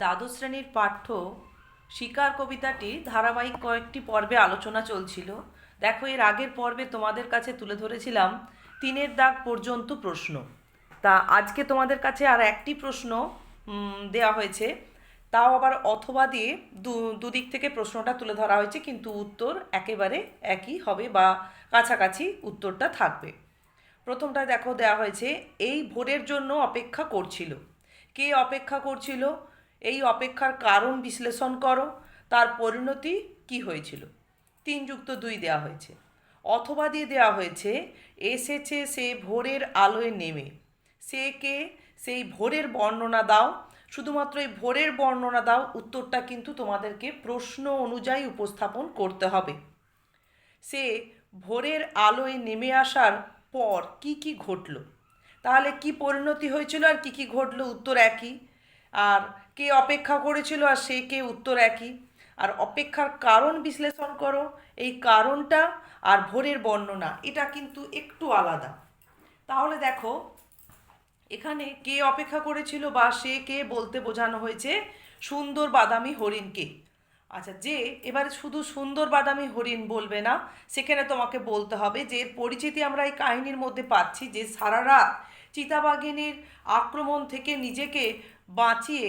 দ্বাদশ শ্রেণির পাঠ্য শিকার কবিতাটি ধারাবাহিক কয়েকটি পর্বে আলোচনা চলছিল। দেখো, এর আগের পর্বে তোমাদের কাছে তুলে ধরেছিলাম তিনের দাগ পর্যন্ত প্রশ্ন। তা আজকে তোমাদের কাছে আর একটি প্রশ্ন দেওয়া হয়েছে। তাও আবার অথবা দিয়ে দু, দুদিক থেকে প্রশ্নটা তুলে ধরা হয়েছে, কিন্তু উত্তর একেবারে একই হবে বা কাছাকাছি উত্তরটা থাকবে। প্রথমটা দেখো দেওয়া হয়েছে, এই ভোরের জন্য অপেক্ষা করছিল। কে অপেক্ষা করছিল? এই অপেক্ষার কারণ বিশ্লেষণ করো, তার পরিণতি কি হয়েছিল? তিন যুক্ত দুই দেওয়া হয়েছে। অথবা দিয়ে দেওয়া হয়েছে, এসেছে সে ভোরের আলোয় নেমে। সে কে? সেই ভোরের বর্ণনা দাও। শুধুমাত্র এই ভোরের বর্ণনা দাও, উত্তরটা কিন্তু তোমাদেরকে প্রশ্ন অনুযায়ী উপস্থাপন করতে হবে। সে ভোরের আলোয় নেমে আসার পর কি কি ঘটলো? তাহলে কি পরিণতি হয়েছিল আর কি কি ঘটলো? উত্তর একই। আর কে অপেক্ষা করেছিল আর সে কে উত্তর একই। আর অপেক্ষার কারণ বিশ্লেষণ করো, এই কারণটা আর ভোরের বর্ণনা, এটা কিন্তু একটু আলাদা। তাহলে দেখো, এখানে কে অপেক্ষা করেছিল বা সে কে বলতে বোঝানো হয়েছে সুন্দর বাদামি হরিণকে আচ্ছা যে এবারে শুধু সুন্দর বাদামি হরিণ বলবে না, সেখানে তোমাকে বলতে হবে যে পরিচিতি আমরা এই কাহিনীর মধ্যে পাচ্ছি যে সারা রাত চিতাবাঘিনীর আক্রমণ থেকে নিজেকে বাঁচিয়ে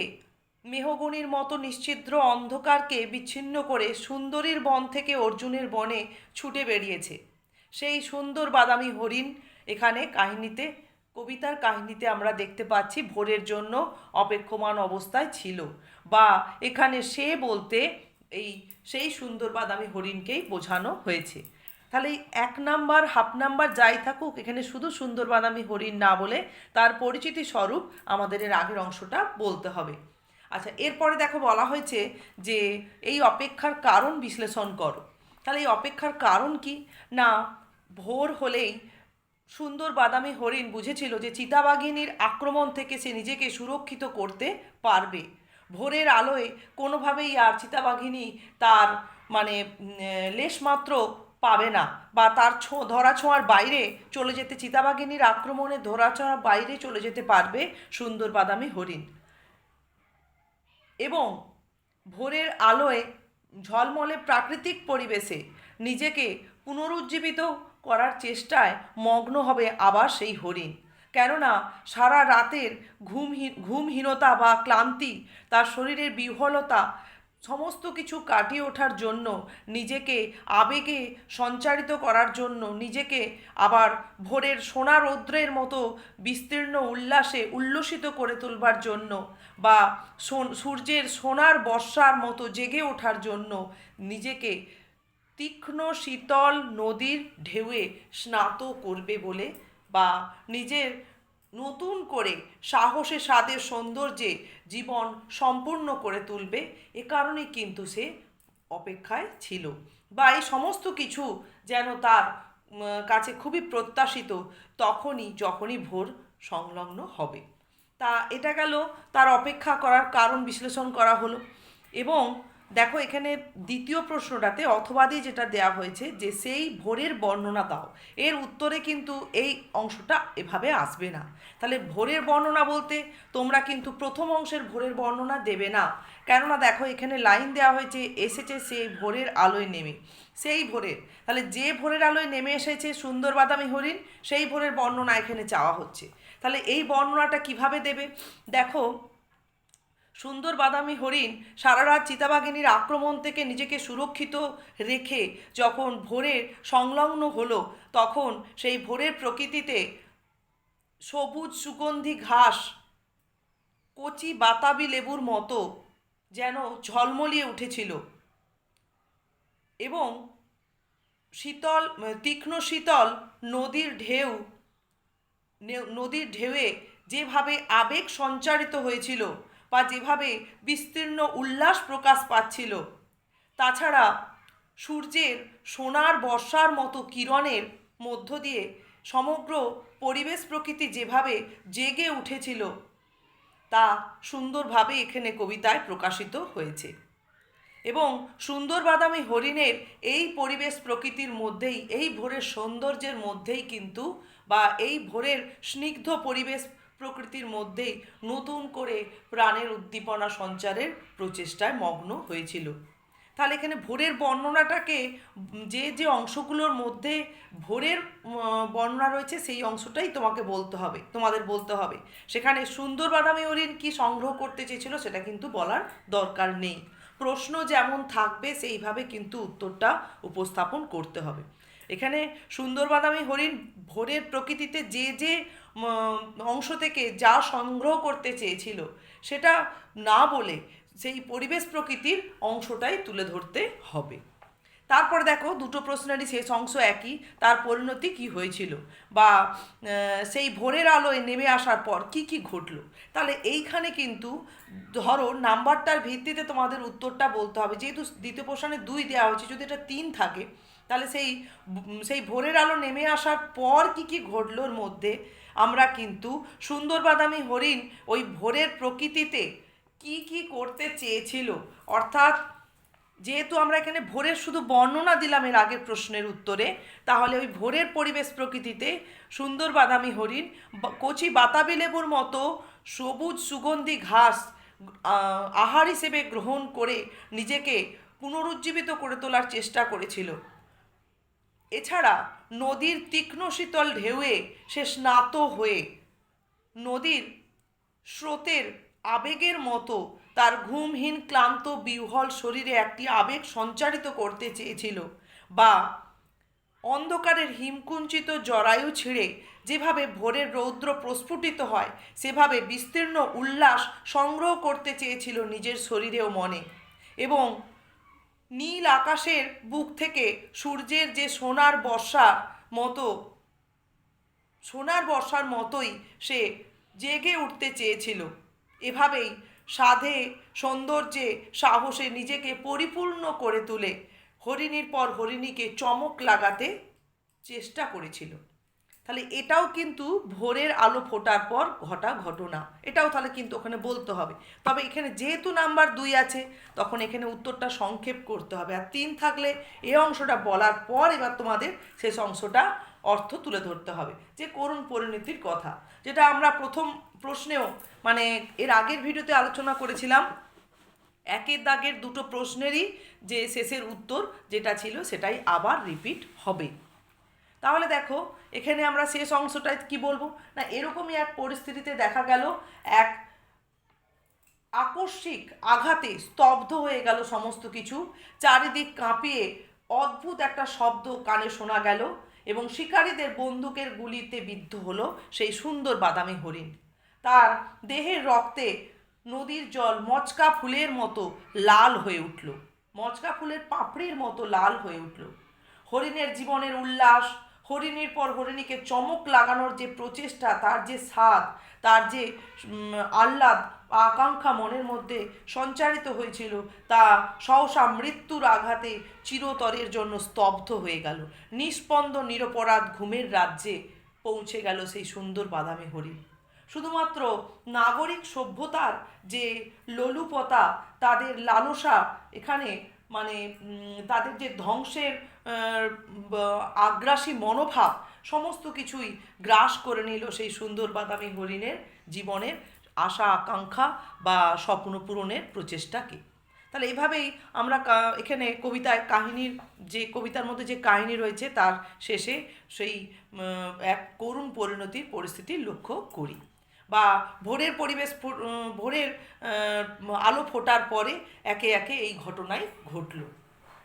মেহগনির মতো নিশ্ছিদ্র অন্ধকারকে বিচ্ছিন্ন করে সুন্দরীর বন থেকে অর্জুনের বনে ছুটে বেরিয়েছে। সেই সুন্দর বাদামি হরিণ এখানে কাহিনীতে, কবিতার কাহিনীতে আমরা দেখতে পাচ্ছি ভোরের জন্য অপেক্ষমান অবস্থায় ছিল বা এখানে সে বলতে এই সেই সুন্দর বাদামি হরিণকেই বোঝানো হয়েছে। তাহলে এক নাম্বার, হাফ নাম্বার যাই থাকুক, এখানে শুধু সুন্দর বাদামি হরিণ না বলে তার পরিচিতি স্বরূপ আমাদের এর আগের অংশটা বলতে হবে। আচ্ছা এরপরে দেখো বলা হয়েছে যে এই অপেক্ষার কারণ বিশ্লেষণ করো। তাহলে এই অপেক্ষার কারণ কি? না, ভোর হলেই সুন্দর বাদামি হরিণ বুঝেছিল যে চিতাবাঘিনীর আক্রমণ থেকে সে নিজেকে সুরক্ষিত করতে পারবে। ভোরের আলোয় কোনোভাবেই আর চিতাবাঘিনী তার মানে লেশমাত্র পাবে না বা তার ছো, ধরা ছোঁয়ার বাইরে চলে যেতে, চিতাবাঘিনীর আক্রমণে ধরা ছোঁয়ার বাইরে চলে যেতে পারবে সুন্দর বাদামি হরিণ। এবং ভোরের আলোয় ঝলমলে প্রাকৃতিক পরিবেশে নিজেকে পুনরুজ্জীবিত করার চেষ্টায় মগ্ন হবে আবার সেই হরিণ। কেননা সারা রাতের ঘুমহীন ঘুমহীনতা বা ক্লান্তি তার শরীরের বিহ্বলতা সমস্ত কিছু কাটিয়ে ওঠার জন্য, নিজেকে আবেগে সঞ্চারিত করার জন্য, নিজেকে আবার ভোরের সোনা রৌদ্রের মতো বিস্তীর্ণ উল্লাসে উল্লসিত করে তুলবার জন্য বা সূর্যের সোনার বর্ষার মতো জেগে ওঠার জন্য নিজেকে তীক্ষ্ণ শীতল নদীর ঢেউয়ে স্নাত করবে বলে বা নিজের নতুন করে সাহসে স্বাদের সৌন্দর্যে জীবন সম্পূর্ণ করে তুলবে, এ কারণেই কিন্তু সে অপেক্ষায় ছিল। বা এই সমস্ত কিছু যেন তার কাছে খুবই প্রত্যাশিত, তখনই, যখনই ভোর সংলগ্ন হবে। তা, এটা গেল তার অপেক্ষা করার কারণ বিশ্লেষণ করা হলো এবং দেখো, এখানে দ্বিতীয় প্রশ্নটাতে অথবা দিয়ে যেটা দেওয়া হয়েছে যে সেই ভোরের বর্ণনা দাও। এর উত্তরে কিন্তু এই অংশটা এভাবে আসবে না। তাহলে ভোরের বর্ণনা বলতে তোমরা কিন্তু প্রথম অংশের ভোরের বর্ণনা দেবে না। কেননা দেখো, এখানে লাইন দেওয়া হয়েছে, এসেছে সেই ভোরের আলোয় নেমে। সেই ভোরের, তাহলে যে ভোরের আলোয় নেমে এসেছে সুন্দর বাদামি হরিণ, সেই ভোরের বর্ণনা এখানে চাওয়া হচ্ছে। তাহলে এই বর্ণনাটা কীভাবে দেবে? দেখো সুন্দর বাদামি হরিণ সারা রাত চিতাবাঘিনীর আক্রমণ থেকে নিজেকে সুরক্ষিত রেখে যখন ভোরের সংলগ্ন হলো, তখন সেই ভোরের প্রকৃতিতে সবুজ সুগন্ধি ঘাস, কচি বাতাবি লেবুর মতো যেন ঝলমলিয়ে উঠেছিল এবং শীতল, তীক্ষ্ণ শীতল নদীর ঢেউ নদীর ঢেউয়ে যেভাবে আবেগ সঞ্চারিত হয়েছিল বা যেভাবে বিস্তীর্ণ উল্লাস প্রকাশ পাচ্ছিল। তাছাড়া সূর্যের সোনার বর্ষার মতো কিরণের মধ্য দিয়ে সমগ্র পরিবেশ প্রকৃতি যেভাবে জেগে উঠেছিল, তা সুন্দরভাবে এখানে কবিতায় প্রকাশিত হয়েছে। এবং সুন্দর বাদামি হরিণের এই পরিবেশ প্রকৃতির মধ্যেই, এই ভোরের সৌন্দর্যের মধ্যেই কিন্তু বা এই ভোরের স্নিগ্ধ পরিবেশ প্রকৃতির মধ্যেই নতুন করে প্রাণের উদ্দীপনা সঞ্চারের প্রচেষ্টায় মগ্ন হয়েছিল। তাহলে এখানে ভোরের বর্ণনাটাকে যে যে অংশগুলোর মধ্যে ভোরের বর্ণনা রয়েছে সেই অংশটাই তোমাকে বলতে হবে, তোমাদের বলতে হবে। সেখানে সুন্দর বাদামি হরিণ কি সংগ্রহ করতে চেয়েছিল সেটা কিন্তু বলার দরকার নেই। প্রশ্ন যেমন থাকবে সেইভাবে কিন্তু উত্তরটা উপস্থাপন করতে হবে। এখানে সুন্দর বাদামি হরিণ ভোরের প্রকৃতিতে যে যে অংশ থেকে যা সংগ্রহ করতে চেয়েছিল সেটা না বলে সেই পরিবেশ প্রকৃতির অংশটাই তুলে ধরতে হবে। তারপর দেখো দুটো প্রশ্নেরই শেষ অংশ একই, তার পরিণতি কি হয়েছিল? বা সেই ভোরের আলোয় নেমে আসার পর কি কি ঘটলো? তাহলে এইখানে কিন্তু ধরো নাম্বারটার ভিত্তিতে তোমাদের উত্তরটা বলতে হবে। যেহেতু দ্বিতীয় প্রশ্নে দুই দেওয়া হয়েছে, যদি এটা তিন থাকে, তাহলে সেই সেই ভোরের আলো নেমে আসার পর কি কি ঘটলোর মধ্যে আমরা কিন্তু সুন্দর বাদামি হরিণ ওই ভোরের প্রকৃতিতে কি কি করতে চেয়েছিল? অর্থাৎ যেহেতু আমরা এখানে ভোরের শুধু বর্ণনা দিলাম এর আগের প্রশ্নের উত্তরে, তাহলে ওই ভোরের পরিবেশ প্রকৃতিতে সুন্দর বাদামি হরিণ কচি বাতাবি লেবুর মতো সবুজ সুগন্ধি ঘাস আহার হিসেবে গ্রহণ করে নিজেকে পুনরুজ্জীবিত করে তোলার চেষ্টা করেছিল। এছাড়া নদীর তীক্ষ্ণ শীতল ঢেউয়ে সে স্নাত হয়ে নদীর স্রোতের আবেগের মতো তার ঘুমহীন, ক্লান্ত, বিহ্বল শরীরে একটি আবেগ সঞ্চারিত করতে চেয়েছিল বা অন্ধকারের হিমকুঞ্চিত জরায়ু ছিঁড়ে যেভাবে ভোরের রৌদ্র প্রস্ফুটিত হয়, সেভাবে বিস্তীর্ণ উল্লাস সংগ্রহ করতে চেয়েছিল নিজের শরীরে ও মনে এবং নীল আকাশের বুক থেকে সূর্যের যে সোনার বর্ষার মতো, সোনার বর্ষার মতোই সে জেগে উঠতে চেয়েছিল। এভাবেই সাধে সৌন্দর্যে, সাহসে নিজেকে পরিপূর্ণ করে তুলে হরিণীর পর হরিণীকে চমক লাগাতে চেষ্টা করেছিল। তাহলে এটাও কিন্তু ভোরের আলো ফোটার পর ঘটা ঘটনা। এটাও তাহলে কিন্তু ওখানে বলতে হবে। তবে এখানে যেহেতু নাম্বার দুই আছে, তখন এখানে উত্তরটা সংক্ষেপ করতে হবে। আর তিন থাকলে এ অংশটা বলার পর এবার তোমাদের শেষ অংশটা অর্থ তুলে ধরতে হবে। যে করুণ পরিণতির কথা। যেটা আমরা প্রথম প্রশ্নেও মানে এর আগের ভিডিওতে আলোচনা করেছিলাম, একের দাগের দুটো প্রশ্নেরই যে শেষের উত্তর যেটা ছিল সেটাই আবার রিপিট হবে। তাহলে দেখো, এখানে আমরা শেষ অংশটায় কি বলব? না, এরকমই এক পরিস্থিতিতে দেখা গেল, এক আকস্মিক আঘাতে স্তব্ধ হয়ে গেল সমস্ত কিছু। চারিদিক কাঁপিয়ে অদ্ভুত একটা শব্দ কানে শোনা গেল এবং শিকারীদের বন্দুকের গুলিতে বিদ্ধ হলো সেই সুন্দর বাদামি হরিণ। তার দেহের রক্তে নদীর জল মচকা ফুলের মতো লাল হয়ে উঠল। মচকা ফুলের পাপড়ির মতো লাল হয়ে উঠল। হরিণের জীবনের উল্লাস হরিণীর পর হরিণীকে চমক লাগানোর যে প্রচেষ্টা, তার যে স্বাদ, তার যে আহ্লাদ, আকাঙ্ক্ষা মনের মধ্যে সঞ্চারিত হয়েছিল, তা সহসা মৃত্যুর আঘাতে চিরতরের জন্য স্তব্ধ হয়ে গেল। নিস্পন্দ নিরপরাধ ঘুমের রাজ্যে পৌঁছে গেল সেই সুন্দর বাদামি হরিণ। শুধুমাত্র নাগরিক সভ্যতার যে লোলুপতা, তাদের লালসা এখানে মানে তাদের যে ধ্বংসের আগ্রাসী মনোভাব সমস্ত কিছুই গ্রাস করে নিল সেই সুন্দর বাদামি হরিণের জীবনের আশা, আকাঙ্ক্ষা বা স্বপ্ন পূরণের প্রচেষ্টাকে। তাহলে এভাবেই আমরা এখানে কবিতায় কাহিনীর যে, কবিতার মধ্যে যে কাহিনী রয়েছে তার শেষে সেই এক করুণ পরিণতির পরিস্থিতি লক্ষ্য করি। বা ভোরের পরিবেশ ভোরের আলো ফোটার পরে একে একে এই ঘটনাই ঘটলো।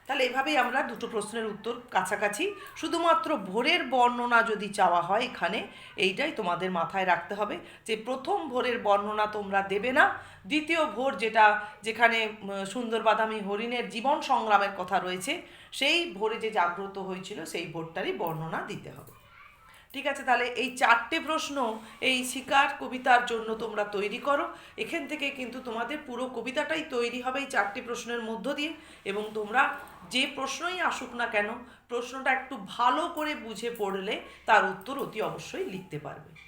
তাহলে এভাবেই আমরা দুটো প্রশ্নের উত্তর কাছাকাছি। শুধুমাত্র ভোরের বর্ণনা যদি চাওয়া হয় এখানে, এইটাই তোমাদের মাথায় রাখতে হবে যে প্রথম ভোরের বর্ণনা তোমরা দেবে না। দ্বিতীয় ভোর যেটা, যেখানে সুন্দর বাদামি হরিণের জীবন সংগ্রামের কথা রয়েছে, সেই ভোরে যে জাগ্রত হয়েছিল, সেই ভোরটারই বর্ণনা দিতে হবে। ঠিক আছে, তাহলে এই চারটে প্রশ্ন, এই শিকার কবিতার জন্য তোমরা তৈরি করো। এখান থেকে কিন্তু তোমাদের পুরো কবিতাটাই তৈরি হবে এই চারটে প্রশ্নের মধ্য দিয়ে এবং তোমরা যে প্রশ্নই আসুক না কেন, প্রশ্নটা একটু ভালো করে বুঝে পড়লে তার উত্তর অতি অবশ্যই লিখতে পারবে।